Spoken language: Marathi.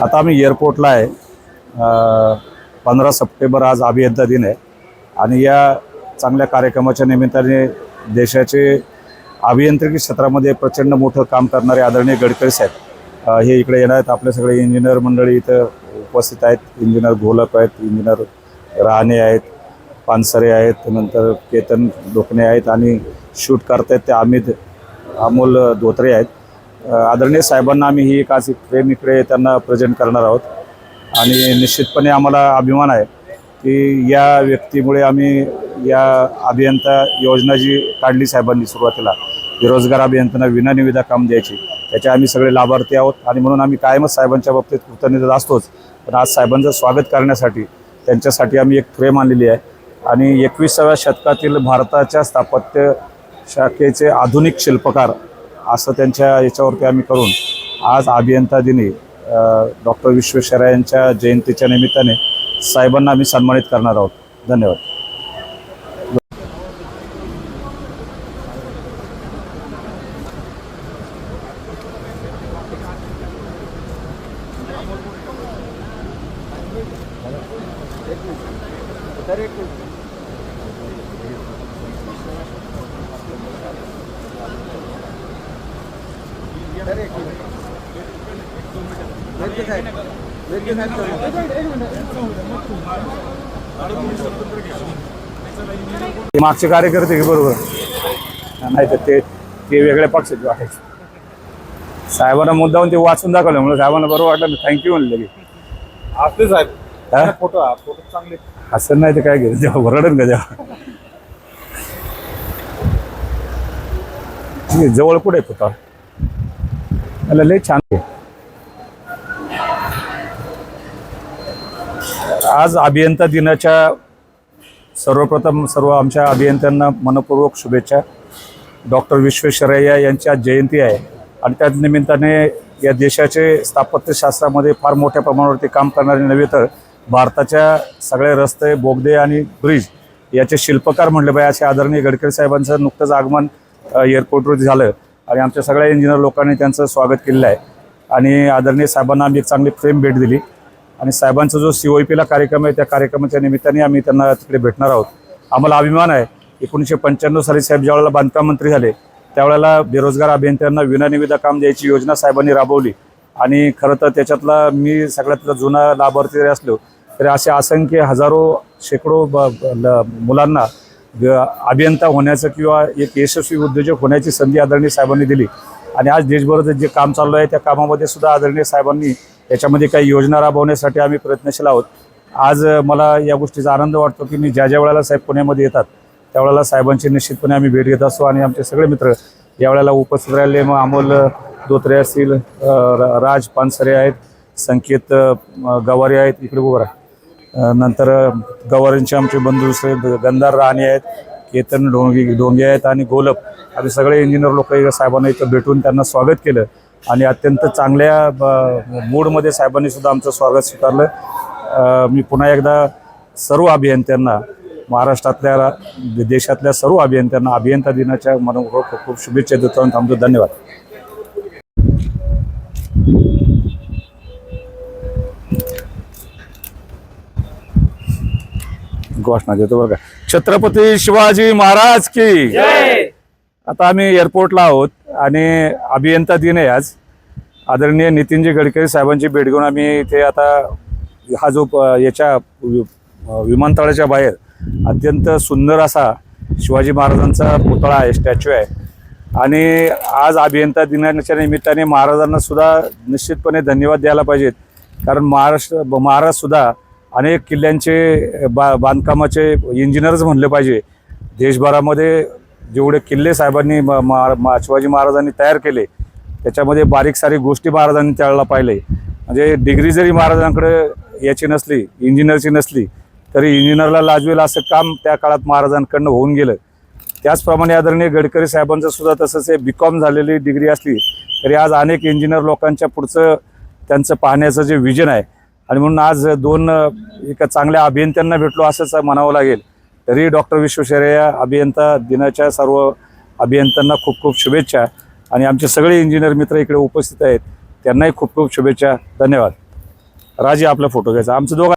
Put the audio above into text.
आता आम्ही एअरपोर्टला आहे. पंधरा सप्टेंबर आज अभियंता दिन आहे. आणि या चांगल्या कार्यक्रमाच्या निमित्ताने देशाचे अभियांत्रिकी क्षेत्रामध्ये प्रचंड मोठं काम करणारे आदरणीय गडकरी साहेब हे इकडे येणार आहेत. आपले सगळे इंजिनियर मंडळी इथं उपस्थित आहेत. इंजिनियर घोलक आहेत इंजिनियर राहणे आहेत पानसरे आहेत नंतर केतन डोकणे आहेत आणि शूट करतायत ते अमित अमोल धोत्रे आहेत. आदरणीय साहेबांना आम्ही ही एक आज फ्रेम इकडे त्यांना प्रेझेंट करणार आहोत. आणि निश्चितपणे आम्हाला अभिमान आहे की या व्यक्तीमुळे आम्ही या अभियंता योजना जी काढली साहेबांनी सुरुवातीला बेरोजगार अभियंत्यांना विनानिविदा काम द्यायची त्याचे आम्ही सगळे लाभार्थी आहोत. आणि म्हणून आम्ही कायमच साहेबांच्या बाबतीत कृतज्ञता असतोच. पण आज साहेबांचं स्वागत करण्यासाठी त्यांच्यासाठी आम्ही एक फ्रेम आणलेली आहे. आणि एकविसाव्या शतकातील भारताच्या स्थापत्य शाखेचे आधुनिक शिल्पकार असं त्यांच्या याच्यावरती आम्ही करून आज अभियंता दिनी डॉक्टर विश्वेश्वरय्या यांच्या जयंतीच्या निमित्ताने साहेबांना आम्ही सन्मानित करणार आहोत. धन्यवाद. मागचे कार्यकर्ते बरोबर? नाही तर ते ते वेगळ्या पक्षाचे वाटायचे साहेबांना मुद्दाहून ते वाचून दाखवलं. म्हणून साहेबांना बरोबर वाटलं थँक्यू म्हणलं की असते साहेब. हा? फोटो हा फोटो चांगले. असं नाही तर काय घेऊ तेव्हा वरडन का तेव्हा हे जवळ कुठे होता त्याला लय छान आहे. आज अभियंता दिनाच्या सर्वप्रथम सर्व आमच्या अभियंत्यांना मनपूर्वक शुभेच्छा. डॉक्टर विश्वेश्वरय्या यांची आज जयंती आहे. आणि त्याच निमित्ताने या देशाचे स्थापत्यशास्त्रामध्ये फार मोठ्या प्रमाणावरती काम करणारे नव्हे तर भारताच्या सगळे रस्ते बोगदे आणि ब्रिज याचे शिल्पकार म्हटले पाहिजे. असे आदरणीय गडकरी साहेबांचं नुकतंच आगमन एअरपोर्टवर एअरपोर्टवरती झालं आणि आमच्या सगळ्या इंजिनियर लोकांनी त्यांचं स्वागत केलेलं आहे. आणि आदरणीय साहेबांना आम्ही एक चांगली फ्रेम भेट दिली. आणि साहेबांचा जो सी ओ पीला कार्यक्रम आहे त्या कार्यक्रमाच्या निमित्ताने आम्ही त्यांना तिकडे भेटणार आहोत. आम्हाला अभिमान आहे एकोणीसशे पंच्याण्णव साली साहेब ज्यावेळेला बांधकाम मंत्री झाले त्यावेळेला बेरोजगार अभियंत्यांना विनानिविदा काम द्यायची योजना साहेबांनी राबवली. आणि खरं तर त्याच्यातला मी सगळ्यात जुना लाभार्थी जरी असलो तरी असे असंख्य हजारो शेकडो ब- ल- मुलांना अभियंता होण्याचं किंवा एक यशस्वी उद्योजक होण्याची संधी आदरणीय साहेबांनी दिली. आणि आज देशभरात जे काम चालू आहे त्या कामामध्ये सुद्धा आदरणीय साहेबांनी याच्यामध्ये काही योजना राबवण्यासाठी आम्ही प्रयत्नशील आहोत. आज मला या गोष्टीचा आनंद वाटतो की मी ज्या ज्या वेळेला साहेब पुण्यामध्ये येतात त्यावेळेला साहेबांची निश्चितपणे आम्ही भेट घेत असतो आणि आमचे सगळे मित्र यावेळेला उपस्थित राहिले. मग अमोल धोत्रे असतील राज पानसरे आहेत संकेत गवारे आहेत इकडे उभं राहा. नंतर गवारींचे आमचे बंधू दुसरे गंधार राणे आहेत केतन डोंगी डोंगे आहेत आणि गोलप. आम्ही सगळे इंजिनियर लोक साहेबांना इथं भेटून त्यांना स्वागत केलं आणि अत्यंत चांगल्या ब- मूडमध्ये साहेबांनी सुद्धा आमचं स्वागत स्वीकारलं. मी पुन्हा एकदा सर्व अभियंत्यांना महाराष्ट्रातल्या रा- देशातल्या सर्व अभियंत्यांना अभियंता दिनाच्या मनपूर्वक खूप खूप शुभेच्छा देतो आणि थांबतो धन्यवाद. घोषणा देतो का. छत्रपती शिवाजी महाराज की. आता आम्ही एअरपोर्टला आहोत आणि अभियंता दिन आहे आज. आदरणीय नितीनजी गडकरी साहेबांची भेट घेऊन आम्ही इथे आता हा जो याच्या विमानतळाच्या बाहेर अत्यंत सुंदर असा शिवाजी महाराजांचा पुतळा आहे स्टॅच्यू आहे. आणि आज अभियंता दिनाच्या निमित्ताने महाराजांना सुद्धा निश्चितपणे धन्यवाद द्यायला पाहिजेत. कारण महाराष्ट्र महाराजसुद्धा अनेक किल्ल्यांचे बा बांधकामाचे इंजिनियरच म्हणले पाहिजे. देशभरामध्ये जेवढे किल्ले साहेबांनी म- मा- शिवाजी महाराजांनी तयार केले त्याच्यामध्ये बारीक सारी गोष्टी महाराजांनी त्याला पाहिले. म्हणजे डिग्री जरी महाराजांकडे याची नसली इंजिनियरची नसली तरी इंजिनियरला लाजवेल असं काम त्या काळात महाराजांकडनं होऊन गेलं. त्याचप्रमाणे आदरणीय गडकरी साहेबांचं सुद्धा तसंच बी कॉम झालेली डिग्री असली तरी आज अनेक इंजिनियर लोकांच्या पुढचं त्यांचं पाहण्याचं जे विजन आहे. आणि म्हणून आज दोन एका चांगल्या अभियंत्यांना भेटलो असंच म्हणावं लागेल. तरी डॉक्टर विश्वेश्वरय्या अभियंता दिनाच्या सर्व अभियंत्यांना खूप खूप शुभेच्छा. आणि आमचे सगळे इंजिनियर मित्र इकडे उपस्थित आहेत. त्यांनाही खूप खूप शुभेच्छा. धन्यवाद. राजे आपला फोटो घ्यायचा. आमचं दोघं